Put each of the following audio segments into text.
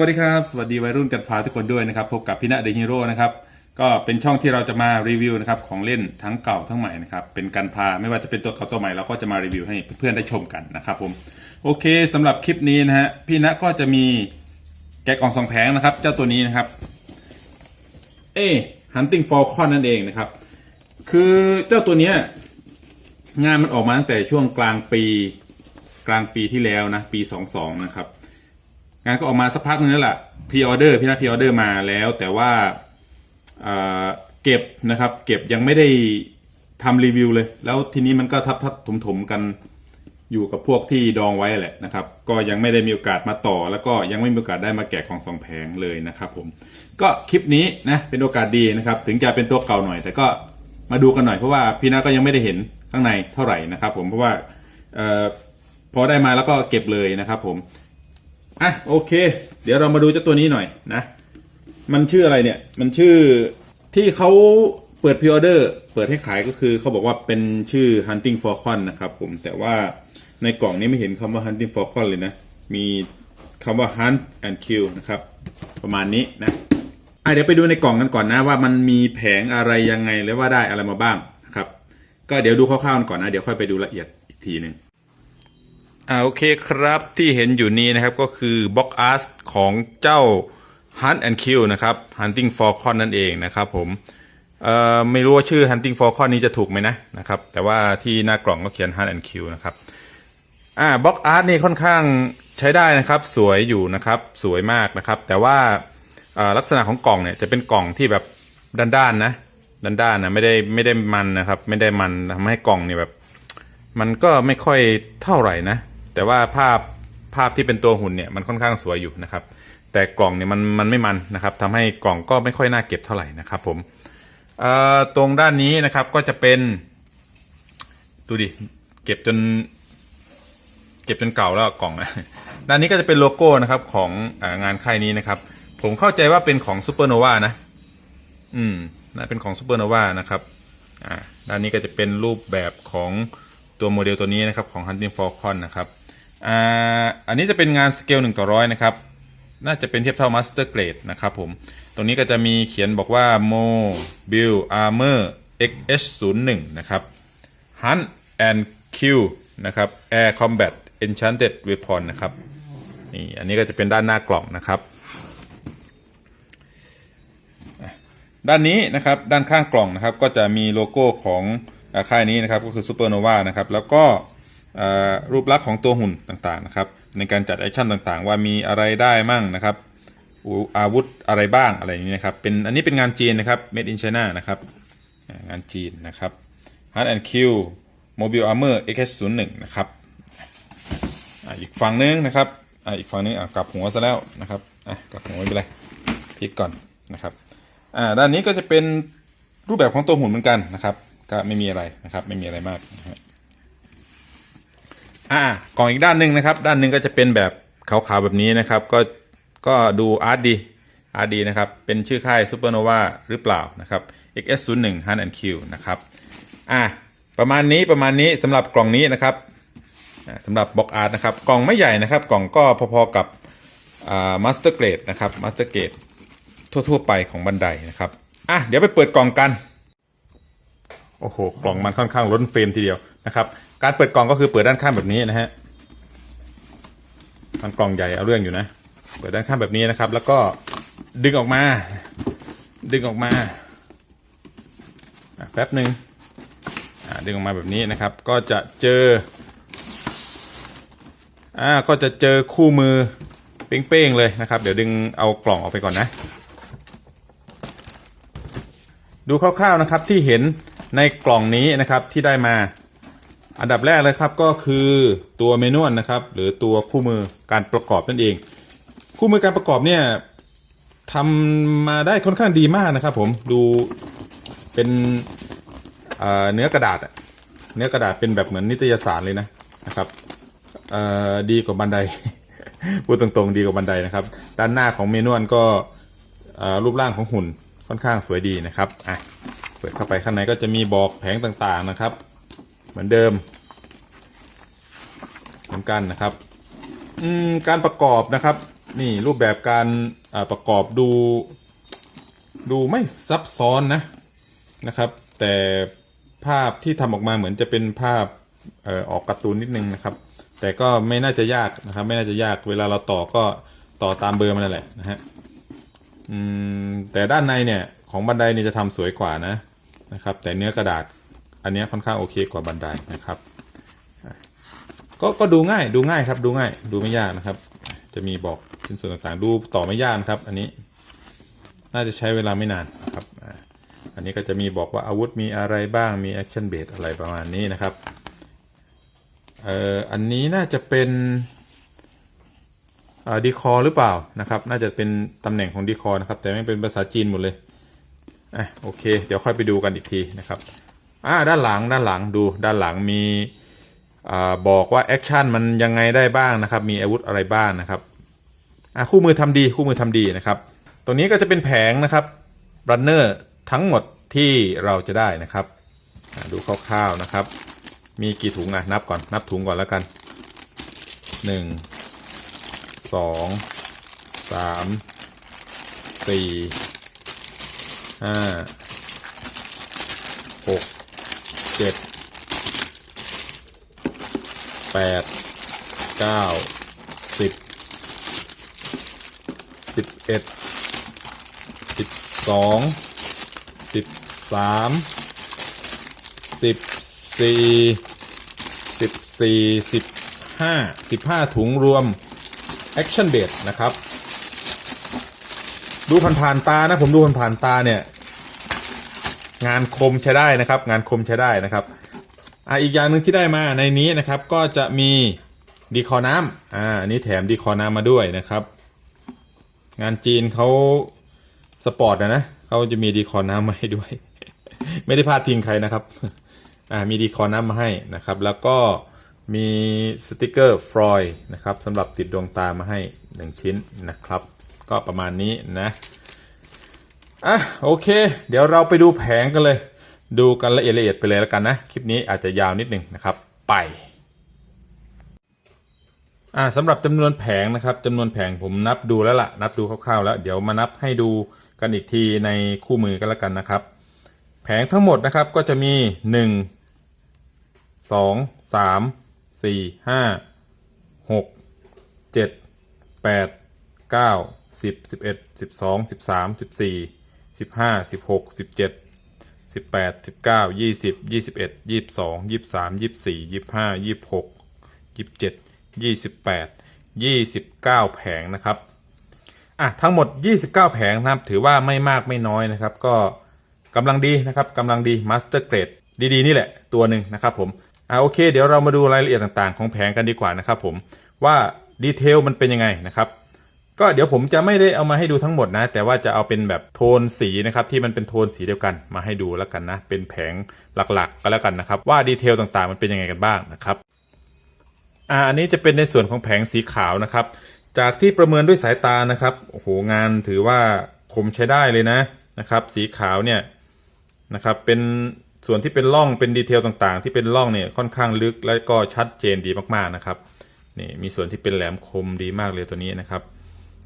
วัสดีครับ สวัสดีวัยรุ่นกันพาทุกคนด้วยนะครับ พบกับพี่ณเดฮีโร่นะครับ ก็เป็นช่องที่เราจะมารีวิวนะครับของเล่นทั้งเก่าทั้งใหม่นะครับ เป็นการพาไม่ว่าจะเป็นตัวเก่าตัวใหม่เราก็จะมารีวิวให้เพื่อนๆได้ชมกันนะครับผม โอเคสำหรับคลิปนี้นะฮะ พี่ณก็จะมีแกะกล่องสองแผงนะครับ เจ้าตัวนี้นะครับ เอ hunting falcon นั่นเองนะครับ คือเจ้าตัวเนี้ยงานมันออกมาตั้งแต่ช่วงกลางปีกลางปีที่แล้วนะ ปี 22 นะครับ งานก็ออกมาสักพักนึงแล้วล่ะพรีออเดอร์พี่นาพรีออเดอร์มาแล้ว แต่ว่าเก็บนะครับ เก็บยังไม่ได้ทำรีวิวเลย แล้วทีนี้มันก็ทับทับถมถมกันอยู่กับพวกที่ดองไว้แหละนะครับ ก็ยังไม่ได้มีโอกาสมาต่อ แล้วก็ยังไม่มีโอกาสได้มาแกะของสองแผงเลยนะครับผมก็คลิปนี้นะเป็นโอกาสดีนะครับ ถึงจะเป็นตัวเก่าหน่อย แต่ก็มาดูกันหน่อยเพราะว่าพี่นาก็ยังไม่ได้เห็นข้างในเท่าไหร่นะครับ ผมเพราะว่าออพอได้มาแล้วก็เก็บเลยนะครับ ผม อะโอเค เดี๋ยวเรามาดูเจ้าตัวนี้หน่อยนะ มันชื่ออะไรเนี่ย มันชื่อที่เขาเปิดพ r ออเดอร์เปิดให้ขายก็คือเขาบอกว่าเป็นชื่อ hunting falcon นะครับผมแต่ว่าในกล่องนี้ไม่เห็นคำว่า hunting falcon เลยนะ มีคำว่า hunt and kill นะครับ ประมาณนี้นะอะเดี๋ยวไปดูในกล่องกันก่อนนะว่ามันมีแผงอะไรยังไงและว่าได้อะไรมาบ้างนะครับ ก็เดี๋ยวดูคร่าวๆก่อนนะ เดี๋ยวค่อยไปดูละเอียดอีกทีหนึ่ง อ่าโอเคครับที่เห็นอยู่นี้นะครับก็คือบ็อกอาร์ตของเจ้า Hunt and Kill นะครับ Hunting Falcon นั่นเองนะครับผมเอ่อไม่รู้ว่าชื่อ Hunting Falcon นี้จะถูกไหมนะนะครับแต่ว่าที่หน้ากล่องก็เขียน Hunt and Kill นะครับอ่าบ็อกอาร์ตนี่ค่อนข้างใช้ได้นะครับสวยอยู่นะครับสวยมากนะครับ แต่ว่าอ่อลักษณะของกล่องเนี่ยจะเป็นกล่องที่แบบด้านๆนะด้านๆนะไม่ได้ไม่ได้มันนะครับ ไม่ได้มันทำให้กล่องเนี่ยแบบ มันก็ไม่ค่อยเท่าไหร่นะ แต่ว่าภาพภาพที่เป็นตัวหุ่นเนี่ยมันค่อนข้างสวยอยู่นะครับ แต่กล่องเนี่ยมันมันไม่มันนะครับทำให้กล่องก็ไม่ค่อยน่าเก็บเท่าไหร่นะครับผมตรงด้านนี้นะครับก็จะเป็น ดูดิ เก็บจน เก็บจนเก่าแล้วกล่องนะด้านนี้ก็จะเป็นโลโก้นะครับขององานค่ายนี้นะครับ ผมเข้าใจว่าเป็นของซูเปอร์โนวานะ อืมน่าเป็นของซูเปอร์โนวานะครับอ่าด้านนี้ก็จะเป็นรูปแบบของตัวโมเดลตัวนี้นะครับของ Hunting Falcon นะครับ อ่าอันนี้จะเป็นงานสเกล1ต่อร้อยนะครับ น่าจะเป็นเทียบเท่า Master Grade นะครับผม ตรงนี้ก็จะมีเขียนบอกว่า Mobile Armor XH01 นะครับ Hunt and Kill นะครับ Air Combat Enchanted Weapon นะครับนี่อันนี้ก็จะเป็นด้านหน้ากล่องนะครับ ด้านนี้นะครับด้านข้างกล่องนะครับ ก็จะมีโลโก้ของค่ายนี้นะครับ ก็คือซูเปอร์โนวานะครับ แล้วก็ รูปลักษณ์ของตัวหุ่นต่างๆนะครับในการจัดแอคชั่นต่างๆ ว่ามีอะไรได้มั่งนะครับอาวุธอะไรบ้างอะไรอย่างนี้นะครับเป็นอันนี้เป็นงานจีนนะครับ made in China นะครับงานจีนนะครับ Hard and Kill Mobile Armor XS01 นะครับอีกฝั่งนึงนะครับอีกฝั่งนึงกลับหัวซะแล้วนะครับกลับหัวไม่เป็นไรพลิกก่อนนะครับด้านนี้ก็จะเป็นรูปแบบของตัวหุ่นเหมือนกันนะครับ ก็ไม่มีอะไรนะครับ ไม่มีอะไรมากนะฮะ อ่ากล่องอีกด้านหนึ่งนะครับ ด้านหนึ่งก็จะเป็นแบบขาวๆแบบนี้นะครับ ก็ก็ดูอาร์ตดีอาร์ตดีนะครับ เป็นชื่อค่ายซูเปอร์โนวาหรือเปล่านะครับ XS01 Hunt and Kill นะครับอ่าประมาณนี้ประมาณนี้สำหรับกล่องนี้นะครับอ่าสำหรับบ็อกอาร์ตนะครับ กล่องไม่ใหญ่นะครับ กล่องก็พอๆกับอ่ามาสเตอร์เกรดนะครับมาสเตอร์เกรดทั่วๆไปของบันไดนะครับอะเดี๋ยวไปเปิดกล่องกัน โอ้โห กล่องมันค่อนข้างล้นเฟรมทีเดียวนะครับ การเปิดกล่องก็คือเปิดด้านข้างแบบนี้นะฮะมันกล่องใหญ่เอาเรื่องอยู่นะ เปิดด้านข้างแบบนี้นะครับ แล้วก็ดึงออกมา ดึงออกมาแป๊บหนึ่งดึงออกมาแบบนี้นะครับ ก็จะเจออ่าก็จะเจอคู่มือเป้งๆเลยนะครับ เดี๋ยวดึงเอากล่องออกไปก่อนนะ ดูคร่าวๆนะครับที่เห็นในกล่องนี้นะครับที่ได้มา อันดับแรกเลยครับก็คือตัวเมนูนะครับ หรือตัวคู่มือการประกอบนั่นเอง คู่มือการประกอบเนี่ยทำมาได้ค่อนข้างดีมากนะครับ ผมดูเป็นเนื้อกระดาษเนื้อกระดาษเป็นแบบเหมือนนิตยสารเลยนะนะครับดีกว่าบันไดพูดตรงๆดีกว่าบันไดนะครับ ด้านหน้าของเมนูก็รูปร่างของหุ่นค่อนข้างสวยดีนะครับอะเปิดเข้าไปข้างในก็จะมีบอกแผงต่างๆนะครับ เหมือนเดิมเหมือนกันนะครับอืมการประกอบนะครับ นี่รูปแบบการประกอบดู ดูไม่ซับซ้อนนะนะครับ แต่ภาพที่ทำออกมาเหมือนจะเป็นภาพออออกการ์ตูนนิดนึงนะครับ แต่ก็ไม่น่าจะยากนะครับ ไม่น่าจะยากเวลาเราต่อก็ต่อตามเบอร์มันนั่นแหละนะฮะแต่ด้านในเนี่ยของบันไดเนี่ยจะทำสวยกว่านะนะครับ แต่เนื้อกระดาษ อันนี้ค่อนข้างโอเคกว่าบันไดนะครับ ก็ก็ดูง่ายดูง่ายครับดูง่ายดูไม่ยากนะครับ จะมีบอกชิ้นส่วนต่างๆ ดูต่อไม่ยากครับ อันนี้น่าจะใช้เวลาไม่นานนะครับ อันนี้ก็จะมีบอกว่าอาวุธมีอะไรบ้างมีแอคชั่นเบสอะไรประมาณนี้นะครับเอ่ออันนี้น่าจะเป็นดีคอหรือเปล่านะครับ น่าจะเป็นตำแหน่งของดีคอนะครับ แต่ไม่เป็นภาษาจีนหมดเลยอะโอเค เดี๋ยวค่อยไปดูกันอีกทีนะครับ อ่าด้านหลังด้านหลังดูด้านหลังมีอ่าบอกว่าแอคชั่นมันยังไงได้บ้างนะครับ มีอาวุธอะไรบ้างนะครับอะคู่มือทำดีคู่มือทำดีนะครับตรงนี้ก็จะเป็นแผงนะครับรันเนอร์ทั้งหมดที่เราจะได้นะครับ ดูคร่าวๆนะครับ มีกี่ถุงอะนับก่อนนับถุงก่อนแล้วกันหนึ่งสองสามสี่ห้าหก เจ็ดแปดเก้าสิบสิบเอ็ดสิบสองสิบสามสิบสี่สิบสี่สิบห้าสิบห้าถุงรวม Action b a s e นะครับ ดูผ่านๆตานะ ผมดูผ่านๆตาเนี่ย งานคมใช้ได้นะครับ งานคมใช้ได้นะครับอะอีกอย่างหนึ่งที่ได้มาในนี้นะครับ ก็จะมีดีคอน้ำอ่าอันนี้แถมดีคอน้ำมาด้วยนะครับ งานจีนเขาสปอร์ตนะนะเขาจะมีดีคอน้ำมาให้ด้วย ไม่ได้พลาดพิงใครนะครับอ่ามีดีคอน้ำมาให้นะครับ แล้วก็มีสติกเกอร์ฟรอยนะครับสำหรับติดดวงตามาให้ 1 ชิ้นนะครับ ก็ประมาณนี้นะ อะโอเค เดี๋ยวเราไปดูแผงกันเลย ดูกันละเอียดละเอียดไปเลยแล้วกันนะ คลิปนี้อาจจะยาวนิดหนึ่งนะครับ ไปอ่าสำหรับจำนวนแผงนะครับจำนวนแผงผมนับดูแล้วล่ะ นับดูคร่าวๆ แล้ว เดี๋ยวมานับให้ดูกันอีกทีในคู่มือกันแล้วกันนะครับ แผงทั้งหมดนะครับก็จะมี 1 2 3 4 5 6 7 8 9 10 11 12 13 14 สิบห้าสิบหกสิบเจ็ดสิบแปดสิบเก้ายี่สิบยี่สิบเอ็ดยี่สิบสองยี่สิบสามยี่สิบสี่ยี่สิบห้ายี่สิบหกยี่สิบเจ็ดยี่สิบแปดยี่สิบเก้าแผงนะครับอะทั้งหมดยี่สิบเก้าแผงนะครับ ถือว่าไม่มากไม่น้อยนะครับ ก็กำลังดีนะครับกำลังดีมาสเตอร์เกรดดีๆ นี่แหละตัวหนึ่งนะครับผมอะโอเค เดี๋ยวเรามาดูรายละเอียดต่างๆ ของแผงกันดีกว่านะครับผมว่าดีเทลมันเป็นยังไงนะครับ ก็เดี๋ยวผมจะไม่ได้เอามาให้ดูทั้งหมดนะ แต่ว่าจะเอาเป็นแบบโทนสีนะครับที่มันเป็นโทนสีเดียวกันมาให้ดูแล้วกันนะ เป็นแผงหลักๆ ก็แล้วกันนะครับ ว่าดีเทลต่างๆ มันเป็นยังไงกันบ้างนะครับอ่าอันนี้จะเป็นในส่วนของแผงสีขาวนะครับ จากที่ประเมินด้วยสายตานะครับโอ้โหงานถือว่าคมใช้ได้เลยนะนะครับ สีขาวเนี่ยนะครับเป็นส่วนที่เป็นร่องเป็นดีเทลต่างๆ ที่เป็นร่องเนี่ยค่อนข้างลึกและก็ชัดเจนดีมากๆนะครับนี่มีส่วนที่เป็นแหลมคมดีมากเลยตัวนี้นะครับ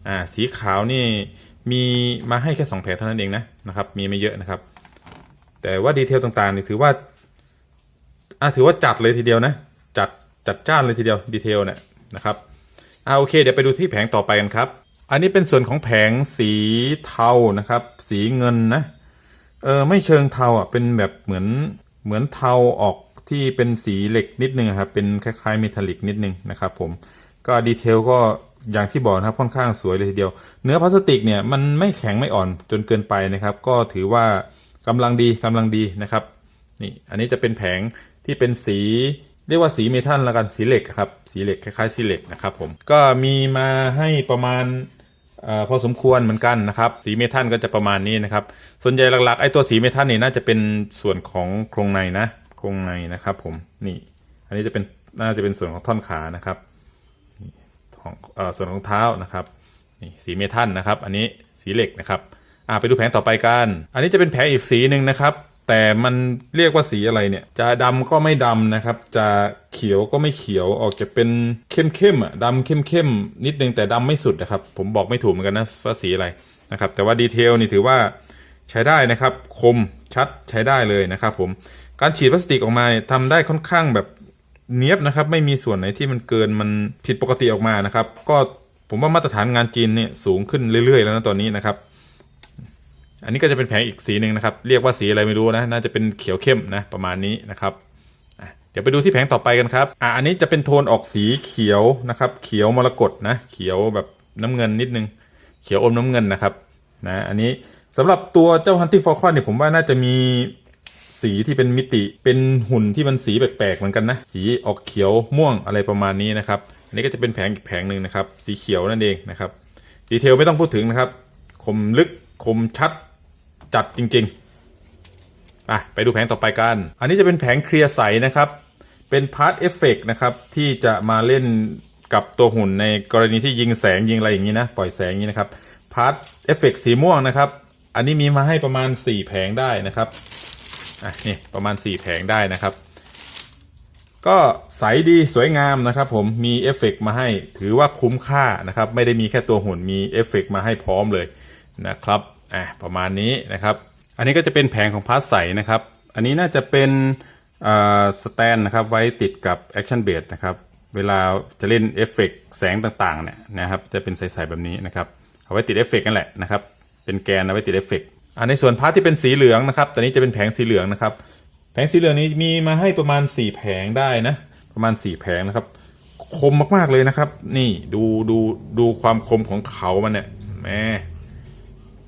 อ่าสีขาวนี่มีมาให้แค่สองแผงเท่านั้นเองนะนะครับ มีไม่เยอะนะครับ แต่ว่าดีเทลต่างๆนี่ถือว่าอ่าถือว่าจัดเลยทีเดียวนะ จัดจัดจ้านเลยทีเดียวดีเทลเนี่ยนะครับอ่าโอเค เดี๋ยวไปดูที่แผงต่อไปกันครับ อันนี้เป็นส่วนของแผงสีเทานะครับ สีเงินนะเออไม่เชิงเทาอะเป็นแบบเหมือนเหมือนเทาออกที่เป็นสีเหล็กนิดนึงครับเป็นคล้ายๆเมทัลลิกนิดนึงนะครับ ผมก็ดีเทลก็ อย่างที่บอกนะครับค่อนข้างสวยเลยทีเดียว เนื้อพลาสติกเนี่ยมันไม่แข็งไม่อ่อนจนเกินไปนะครับ ก็ถือว่ากำลังดีกำลังดีนะครับนี่อันนี้จะเป็นแผงที่เป็นสีเรียกว่าสีเมทัลล้วกันสีเหล็กครับสีเหล็กคล้ายๆสีเหล็กนะครับผมก็มีมาให้ประมาณอพอสมควรเหมือนกันนะครับสีเมทัลก็จะประมาณนี้นะครับ ส่วนใหญ่หลักๆไอ้ตัวสีเมทัลนี่น่าจะเป็นส่วนของโครงในนะโครงในนะครับผมนี่ อันนี้จะเป็นน่าจะเป็นส่วนของท่อนขานะครับ ของอส่วนของเท้านะครับนี่สีเมทัลนะครับ อันนี้สีเหล็กนะครับอ่าไปดูแผงต่อไปกัน อันนี้จะเป็นแผงอีกสีหนึ่งนะครับ แต่มันเรียกว่าสีอะไรเนี่ย จะดำก็ไม่ดำนะครับ จะเขียวก็ไม่เขียวออกจะเป็นเข้มๆอะดำเข้มๆนิดนึงแต่ดำไม่สุดนะครับ ผมบอกไม่ถูกเหมือนกันนะว่าสีอะไรนะครับ แต่ว่าดีเทลนี่ถือว่าใช้ได้นะครับ คมชัดใช้ได้เลยนะครับ ผมการฉีดพลาสติกออกมาเนี่ยทำได้ค่อนข้างแบบ เนียบนะครับ ไม่มีส่วนไหนที่มันเกินมันผิดปกติออกมานะครับ ก็ผมว่ามาตรฐานงานจีนเนี่ยสูงขึ้นเรื่อยๆ แล้วนะตอนนี้นะครับ อันนี้ก็จะเป็นแผงอีกสีหนึ่งนะครับ เรียกว่าสีอะไรไม่รู้นะ น่าจะเป็นเขียวเข้มนะประมาณนี้นะครับเดี๋ยวไปดูที่แผงต่อไปกันครับ อะอันนี้จะเป็นโทนออกสีเขียวนะครับ เขียวมรกตนะ เขียวแบบน้ำเงินนิดนึง เขียวอมน้ำเงินนะครับ นะ อันนี้สำหรับตัวเจ้า Hunting Falcon เนี่ยผมว่าน่าจะมี สีที่เป็นมิติเป็นหุ่นที่มันสีแปลกๆเหมือนกันนะ สีออกเขียวม่วงอะไรประมาณนี้นะครับอันนี้ก็จะเป็นแผงอีกแผงหนึ่งนะครับ สีเขียวนั่นเองนะครับดีเทลไม่ต้องพูดถึงนะครับ คมลึกคมชัดจัดจริงๆอะไปดูแผงต่อไปกัน อันนี้จะเป็นแผงเคลียร์ใสนะครับ เป็นพาร์ทเอฟเฟกนะครับที่จะมาเล่นกับตัวหุ่นในกรณีที่ยิงแสงยิงอะไรอย่างนี้นะปล่อยแสงอย่างนี้นะครับพาร์ทเอฟเฟกสีม่วงนะครับ อันนี้มีมาให้ประมาณ 4 แผงได้นะครับ อะนี่ประมาณ 4 แผงได้นะครับ ก็ใสดีสวยงามนะครับผมมีเอฟเฟกต์มาให้ถือว่าคุ้มค่านะครับ ไม่ได้มีแค่ตัวหุ่นมีเอฟเฟกต์มาให้พร้อมเลยนะครับอะประมาณนี้นะครับ อันนี้ก็จะเป็นแผงของพาร์ทใสนะครับ อันนี้น่าจะเป็นสแตนนะครับไว้ติดกับแอคชั่นเบสนะครับเวลาจะเล่นเอฟเฟกต์แสงต่างๆเนี่ยนะครับจะเป็นใสๆแบบนี้นะครับเอาไว้ติดเอฟเฟกต์นั่นแหละนะครับเป็นแกนเอาไว้ติดเอฟเฟกต์ อันในส่วนพาร์ทที่เป็นสีเหลืองนะครับตอนนี้จะเป็นแผงสีเหลืองนะครับ แผงสีเหลืองนี้มีมาให้ประมาณ4แผงได้นะ ประมาณ4แผงนะครับ คมมากๆเลยนะครับ นี่ดูดูดูความคมของเขามันเนี่ยแหม่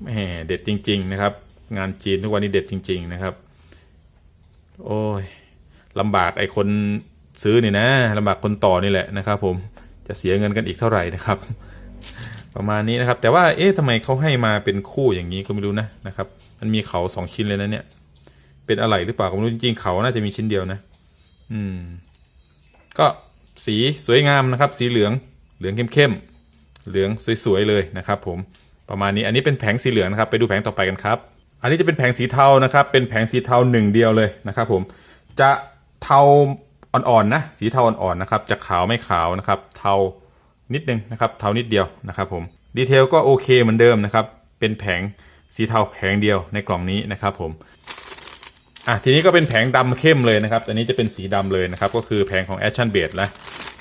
แหม่เด็ดจริง ๆ นะครับ งานจีนทุกวันนี้เด็ดจริง ๆ นะครับ โอ้ยลำบากไอ้คนซื้อนี่นะลำบากคนต่อนี่แหละนะครับ ผมจะเสียเงินกันอีกเท่าไหร่นะครับ ประมาณนี้นะครับ แต่ว่าเอ๊ะทำไมเขาให้มาเป็นคู่อย่างนี้ก็ไม่รู้นะนะครับ มันมีเขาสองชิ้นเลยนะเนี่ย เป็นอะไรหรือเปล่าก็ไม่รู้จริงๆเขาน่าจะมีชิ้นเดียวนะ อืม ก็สีสวยงามนะครับ สีเหลืองเหลืองเข้มๆเหลืองสวยๆเลยนะครับ ผมประมาณนี้อันนี้เป็นแผงสีเหลืองนะครับ ไปดูแผงต่อไปกันครับ อันนี้จะเป็นแผงสีเทานะครับ เป็นแผงสีเทาหนึ่งเดียวเลยนะครับ ผมจะเทาอ่อนๆนะ สีเทาอ่อนๆนะครับ จะขาวไม่ขาวนะครับ เทา นิดนึงนะครับเทานิดเดียวนะครับผมดีเทลก็โอเคเหมือนเดิมนะครับ เป็นแผงสีเทาแผงเดียวในกล่องนี้นะครับผมอะทีนี้ก็เป็นแผงดำเข้มเลยนะครับอันนี้จะเป็นสีดำเลยนะครับ ก็คือแผงของ Action b a s e แล้ว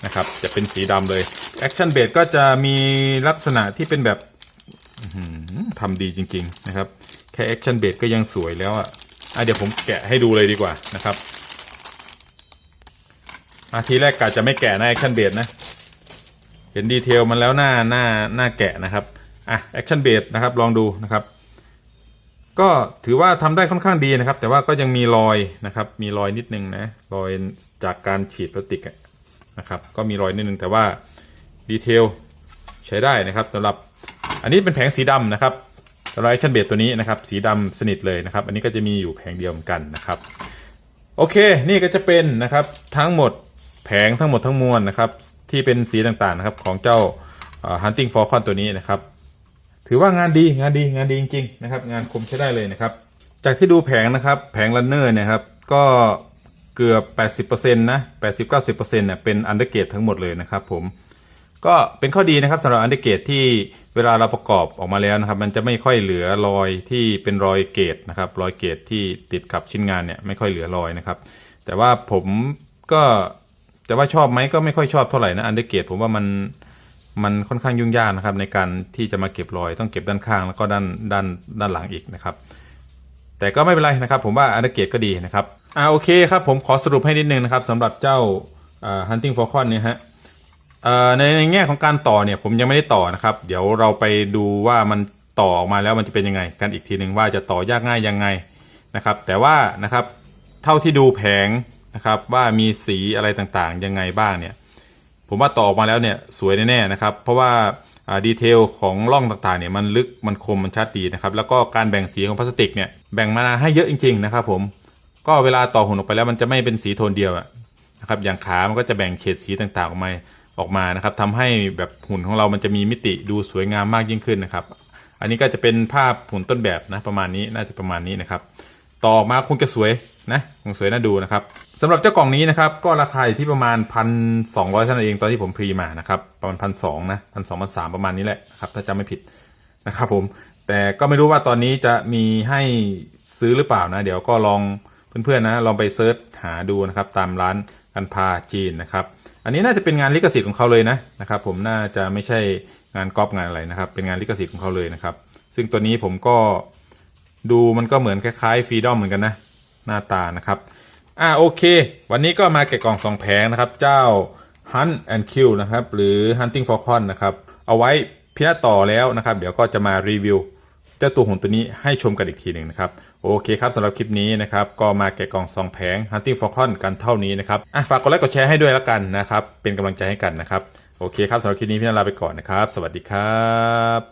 นะครับ จะเป็นสีดำเลย Action b a s e ก็จะมีลักษณะที่เป็นแบบอื้อหือทำดีจริง ๆ นะครับ แค่ Action b a s e ก็ยังสวยแล้วอะอะเดี๋ยวผมแกะให้ดูเลยดีกว่านะครับอะทีแรกกะจะไม่แกะนะ Action b a s e นะ เห็นดีเทลมันแล้วหน้าหน้าหน้าแกะนะครับอะ Action b a s e นะครับลองดูนะครับ ก็ถือว่าทำได้ค่อนข้างดีนะครับ แต่ว่าก็ยังมีรอยนะครับ มีรอยนิดนึงนะรอยจากการฉีดพลาสติกนะครับ ก็มีรอยนิดนึงแต่ว่าดีเทลใช้ได้นะครับสำหรับอันนี้เป็นแผงสีดำนะครับสำหรับแอคชั่นเบดตัวนี้นะครับ สีดำสนิทเลยนะครับ อันนี้ก็จะมีอยู่แผงเดียวกันนะครับ โอเค นี่ก็จะเป็นนะครับทั้งหมด แผงทั้งหมดทั้งมวลนะครับ ที่เป็นสีต่างๆนะครับของเจ้า Hunting Falcon ตัวนี้นะครับ ถือว่างานดีงานดีงานดีจริงๆนะครับ งานคมใช้ได้เลยนะครับ จากที่ดูแผงนะครับ แผงรันเนอร์เนี่ยครับ ก็เกือบ 80%นะ80-90%เนี่ยเป็นอันเดอร์เกตทั้งหมดเลยนะครับผมก็เป็นข้อดีนะครับสำหรับอันเดอร์เกตที่เวลาเราประกอบออกมาแล้วนะครับ มันจะไม่ค่อยเหลือรอยที่เป็นรอยเกตนะครับ รอยเกตที่ติดกับชิ้นงานเนี่ยไม่ค่อยเหลือรอยนะครับ แต่ว่าผมก็ แต่ว่าชอบไหมก็ไม่ค่อยชอบเท่าไหร่นะอันเดอร์เกตผมว่ามันมันค่อนข้างยุ่งยากนะครับ ในการที่จะมาเก็บรอยต้องเก็บด้านข้างแล้วก็ด้านด้านด้านหลังอีกนะครับ แต่ก็ไม่เป็นไรนะครับ ผมว่าอันเดอร์เกตก็ดีนะครับอ่าโอเคครับผมขอสรุปให้นิดนึงนะครับสำหรับเจ้า hunting falcon เนี่ยฮะในในแง่ของการต่อเนี่ยผมยังไม่ได้ต่อนะครับ เดี๋ยวเราไปดูว่ามันต่อออกมาแล้วมันจะเป็นยังไง กันอีกทีหนึ่งว่าจะต่อยากง่ายยังไงนะครับ แต่ว่านะครับเท่าที่ดูแผง นะครับ ว่ามีสีอะไรต่างๆ ยังไงบ้างเนี่ย ผมว่าต่อออกมาแล้วเนี่ยสวยแน่ๆนะครับ เพราะว่าดีเทลของร่องต่างๆเนี่ยมันลึกมันคมมันชัดดีนะครับ แล้วก็การแบ่งสีของพลาสติกเนี่ยแบ่งมาให้เยอะจริง ๆ นะครับผมก็เวลาต่อหุ่นออกไปแล้วมันจะไม่เป็นสีโทนเดียวนะครับอย่างขา มันก็จะแบ่งเฉดสีต่างๆออกมาออกมานะครับทำให้แบบหุ่นของเรามันจะมีมิติดูสวยงามมากยิ่งขึ้นนะครับ อันนี้ก็จะเป็นภาพหุ่นต้นแบบนะประมาณนี้น่าจะประมาณนี้นะครับ ต่อมาคงจะสวยนะคงสวยน่าดูนะครับ สำหรับเจ้ากล่องนี้นะครับ ก็ราคาอยู่ที่ประมาณพันสองร้อยเท่านั้นเองตอนที่ผมพรีมานะครับ ประมาณพันสองนะพันสองพันสามประมาณนี้แหละนะครับ ถ้าจำไม่ผิดนะครับผมแต่ก็ไม่รู้ว่าตอนนี้จะมีให้ซื้อหรือเปล่านะ เดี๋ยวก็ลองเพื่อนๆนะลองไปเซิร์ชหาดูนะครับ ตามร้านกันพาจีนนะครับ อันนี้น่าจะเป็นงานลิขสิทธิ์ของเขาเลยนะนะครับ ผมน่าจะไม่ใช่งานก๊อปงานอะไรนะครับ เป็นงานลิขสิทธิ์ของเขาเลยนะครับ ซึ่งตัวนี้ผมก็ดูมันก็เหมือนคล้ายๆฟรีดอมเหมือนกันนะ หน้าตานะครับ อ่าโอเค วันนี้ก็มาแกะกล่องสองแผงนะครับ เจ้า Hunt and Kill นะครับ หรือ Hunting Falcon นะครับ เอาไว้พินาต่อแล้วนะครับ เดี๋ยวก็จะมารีวิวเจ้าตัวหุ่นตัวนี้ให้ชมกันอีกทีหนึ่งนะครับ โอเคครับสำหรับคลิปนี้นะครับ ก็มาแกะกล่องสองแผง Hunting Falcon กันเท่านี้นะครับอะฝากกดไลค์กดแชร์ให้ด้วยแล้วกันนะครับ เป็นกำลังใจให้กันนะครับ โอเคครับสำหรับคลิปนี้พี่นาลาไปก่อนนะครับ สวัสดีครับ